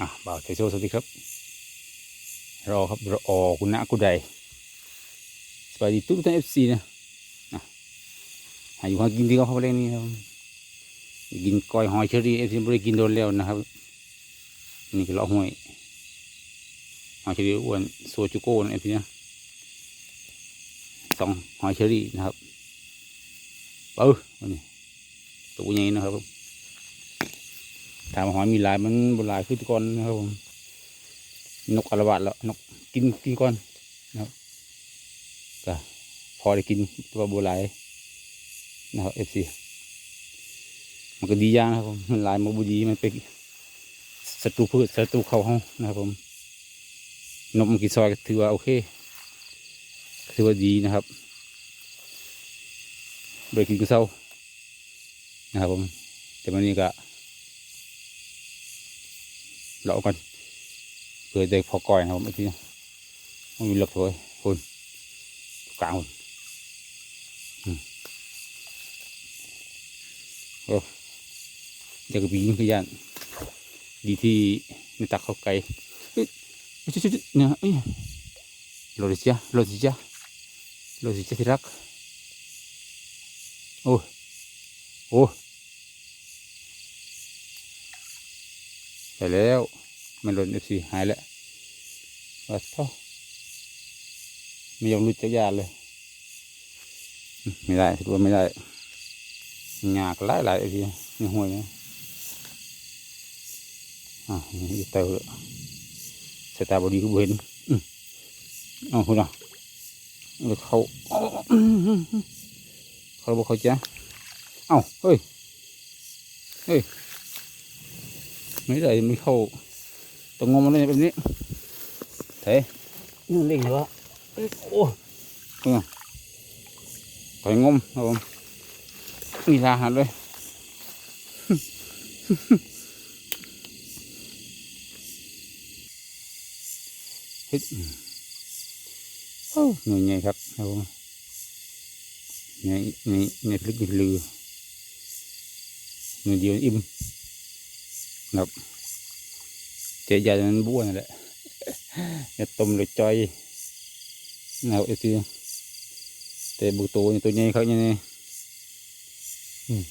อะบ่าวไทโซสวัสดีครับ รอครับรอคุณนะกุไดสวัสดีทุกท่านเอฟซีนะอะหาอยู่หากินที่เขาเขาเล่นนี่ครับกินก้อยหอยเชอรี่เอฟซีไม่ได้กินโดนแล้วนะครับ นี่ก็เลาะห้วยหอยเชอรี่อ้วนโซจูโก้นะเอฟซีนะสองหอยเชอรี่นะครับเออวันนี้ตัวใหญ่นะครับ ถามว่าหอยมีหลายมันบหลายขึ้นก่อนนะครับผมนกอารวาสแล้วนกกินกินก่อนนะครับก็พอได้กินตัวบหลายนะครับเอฟซีมันก็ดีอย่างนะครับผมมันหลายมันบุดีมันเป็นศัตรูพืชศัตรูเขาห้องนะครับผมนกมันกินซอยถือว่าโอเคถือว่าดีนะครับโดยกินกระเซ้านะครับผมแต่วันนี้ก็ เลาะกันเพื่อได้พอก่อยนะครับผมไอ้ที่มันมีหลักเลยคุณกลางคุณอืมโอ้เด็กบีนคือยานดีที่ในตักเขาไกลเอ้ยชุดชุดเนี่ยเอ้ยโรดิจ้าโรดิจ้าโรดิจ้าที่รักโอ้โอ้ ไปแล้ว มันหล่นเอฟซีหายแล้ววัดเท่าไม่ยอมรู้จักยานเลย ไม่ได้ถือว่าไม่ได้งากหลายหลายเอฟซีในห้วยนะอะนี่เตอร์สตาบอดีก็เห็นอืมเอ้าคุณอะเขาเขาบอกเขาจ้ะเอ้าเฮ้ย เฮ้ย ไม่ได้ไม่เข้าตรงงมอะไรแบบนี้เถ่นี่เล่งเหรอเอ้ยโอ้เออไปงมครับผมนี่ลาหันเลยเฮ็ดโอ้หน่วยใหญ่ครับครับผมใหญ่ในในพลิกในลือหน่วยเดียวอิ่ม ครับเจ๊ใหญ่มันบ้วนนั่นแหละจะต้มเลยจอยนะครับไอ้ทีแต่บุตัวนี่ตัวใหญ่เขาเนี่ยนี่อืม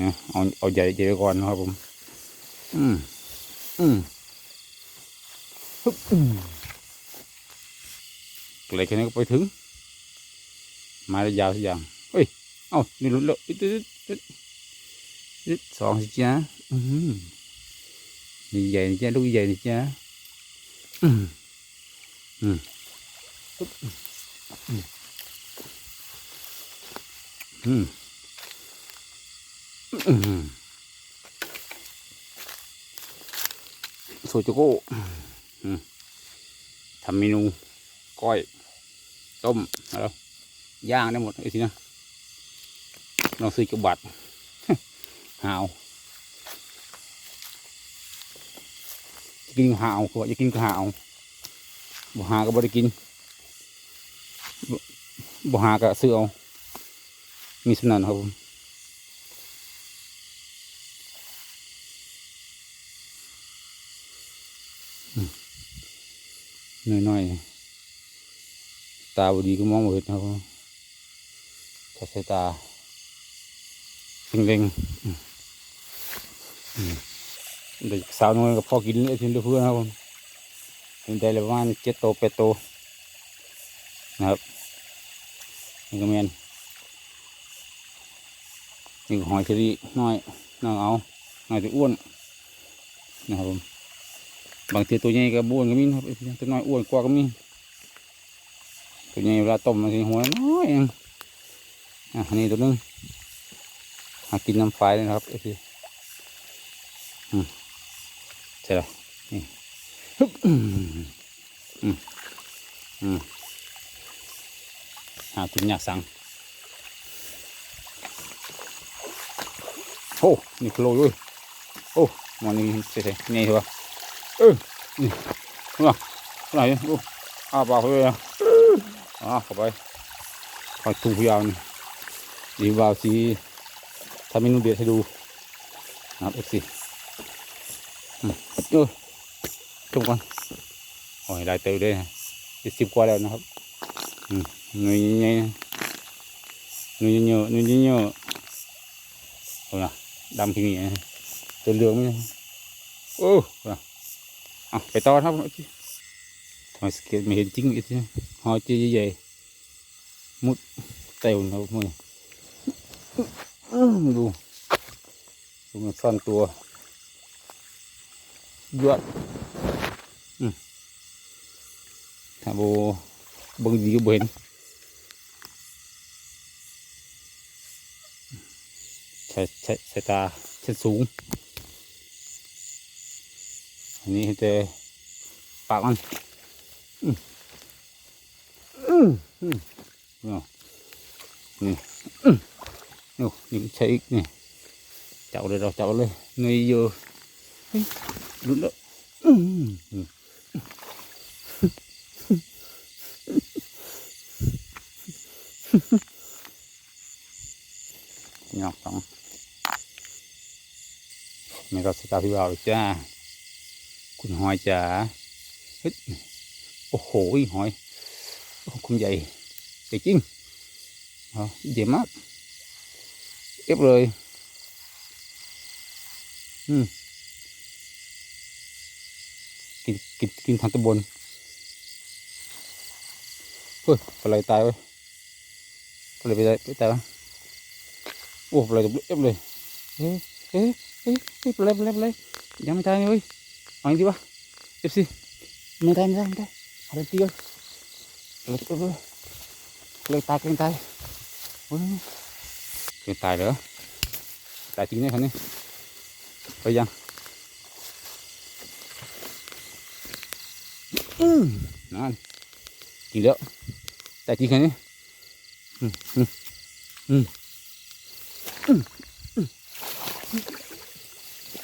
นะเอาเอาใหญ่ใหญ่ไว้ก่อนนะครับผม อืมอืมฮึบอืมอะไรแค่นี้ก็ไปถึง มาได้ยาวสักอย่างเฮ้ย เอ้านี่หลุดแล้ว อิดอิดอิดอิดสองสิจ้าอืมนี่ใหญ่นี่จ้าลูกใหญ่นี่จ้าอืมอืมฮึบอืมอืมอืมโซโจโก้ทำเมนูก้อย ต้มแล้วย่างได้หมดไอ้สินะลองซื้อกับบัตร หาวจะกินหาวก็จะกินก็หาวบ่หาก็บ่ได้กินบ่หาก็ซื้อเอามีสนันครับผมน้อยๆ ตาบดีก็มองไม่เห็นครับผมใสายตาเล็งๆ เด็กสาวน้อยกับพ่อกินเลยทิ้งเพื่อนครับผมเป็นใจเลยประมาณเจ็ดโตแปดโตนะครับนี่ก็แมนนี่ก็หอยเชอรี่น้อยน้องเอาน้อยแต่อ้วนนะครับผมบางทีตัวใหญ่ก็บ้วนก็มีนะครับตัวน้อยอ้วนกว่าก็มีตัวใหญ่เวลาต้มมันสิหัวน้อยเองอะนนี้ตัวนึงหากินน้ำไฟเลยนะครับไอ้ทีอืม ใช่ละนี่ฮึบอืมอืมอืมหากินยากสังโอ้นี่โคลด้วยโอ้มันนี่สร็จๆนี่เหรอเออนี่ว่าอะไรดูอ้าปากเลยอะอ่าเข้าไปคอยถูกยาวนี่ดีวาวสีทำเมนูเด็ดให้ดูนะครับเอฟซี อืมเออชมก่อนโอ้ยได้เติมด้วยนะเจ็ดสิบกว่าแล้วนะครับอืมหน่วยใหญ่ๆนะหน่วยเยอะๆหน่วยเยอะๆโอ้ยนะดำที่นี่นะตัวเหลืองไหมโอ้ยอะไปต่อครับทำไมสเก็ตไม่เห็นจริงอีกทีหอยจีใหญ่ๆมุดเต่วนะครับมืออื้อดูดูมันซ่อนตัวยวดอืมถ้าโบบังดีก็บ่เห็นใช้ใช้ใช้ตาชั้นสูง อันนี้เห็นแต่ปากมันอืมอืมอืมนี่อืมเอานี่ใช้อีกนี่จับเลยเราจับเลยเงยเยอะ ลุดแล้วอืมอืมหยอกสองไม่ก็สตาร์พี่บ่าวอีกจ้าคุณหอยจ๋าเฮ้ยโอ้โหหอยโอ้คุณใหญ่ใหญ่จริงอ๋อใหญ่มากเอฟเลยอืม กินกินกินทางตะบนเฮ้ยปลาไหลตายเว้ยปลาไหลไปตายไปตายวะโอ้ปลาไหลตกเอฟเลยเฮ้ยเฮ้ยเฮ้ยเฮ้ยปลาไหลปลาไหลปลาไหลยังไม่ตายเว้ยเอาอย่างดีวะเอฟซีไม่ได้ไม่ได้ไม่ได้อะไรตีกันเลยเลยเลยตายกันตายโอ้ยกันตายเหรอตายจริงเนี่ยคนนี้ไปยัง อืมนั่นจริงแล้วตายจริงคนนี้อืมอืมอืมอืม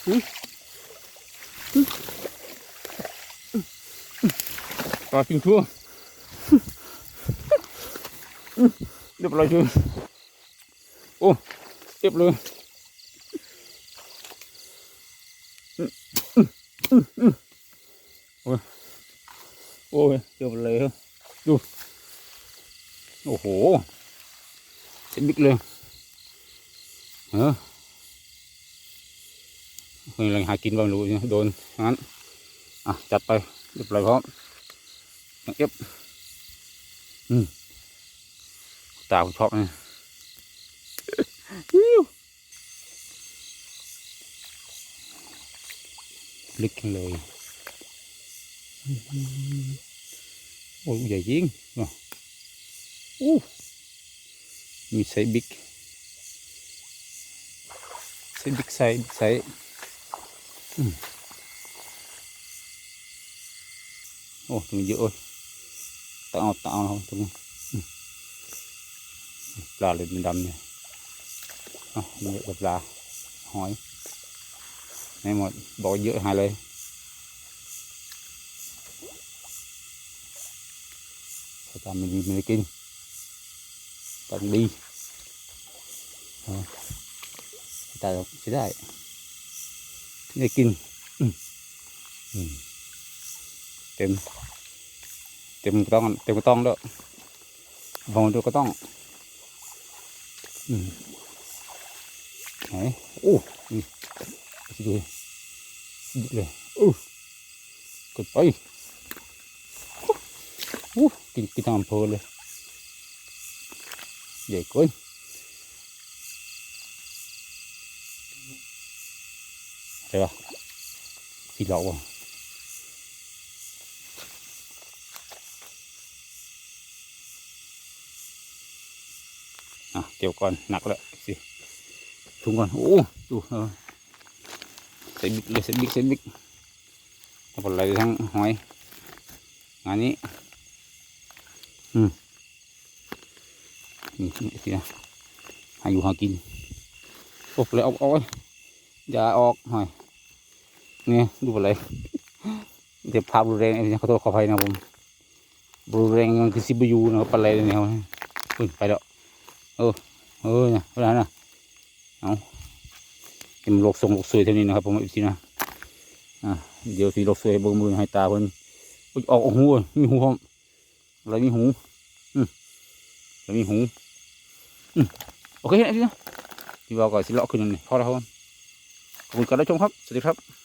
อืมปลาปิงทั่วเรียบร้อย chưa ô tiếp luôn ôi ôi tiếp lời không ดูโอ้โหเส้นบิ๊กเลยเออเฮ้ยอะไรหากินบ้างรู้โดนงั้นอะจัดไปเรียบร้อยพร้อมยังเอฟอืมตาผมชอบนะอิ๊วลึกเลย อื้อหือโอ้ยใหญ่จริงอะอู้มีไซส์บิ๊กไซส์บิ๊กไซส์บิ๊กไซส์อืมโอ้ตรงนี้เยอะเลยตาเอาตาเอาตรงนี้อืมปลาเล ยมันดำเนี่ยอะนี่กับปลาไม่หมดบอกเยอะหายเลยถ้าตามไม่ดีไม่ได้กินต้องดีเอาแต่ใช้ได้ไม่ได้กินเต็ม เต็มกระต้อง เต็มกระต้องแล้วบองดูกระต้องอไหนโอ้ดูดิเลยโอ้กดไป อู้กินกินทางอำเภอเลย ใหญ่เกินใช่ปะกินหล้าอะอะเกี่ยวก่อนหนักแล้วสิถุงก่อนโอ้ดูเออใส่บิ๊กเลยใส่บิ๊กใส่บิ๊กทั้งหมดเลยทั้งหอยงานนี้ อืมนี่นี่สินะหาอยู่หากินโอ้เลยเอาเอาอย่าออกหน่อยเนี่ยดูอะไรเดี๋ยวภาพรุนแรงไอ้นี่ยขอโทษขออภัยนะผมรุนแรงมันคือซิบยูนะปลาไหลเนี่ยอุ้ยไปแล้วเออเออเนี่ยเวลาน่ะเอาเป็นโลกทรงโลกสวยเท่านี้นะครับผมอีกทีนะอะเดี๋ยวสีโลกสวยเบิ่งมือให้ตาเพิ่นออกออกหูเว้ยมีหูพร้อม อะไรมีหูอืมอะไรมีหูโอเคนะพี่นะพี่บอกก่อนสิเลาะขึ้นนี่พอแล้วครับขอบคุณการรับชมครับ สวัสดีครับ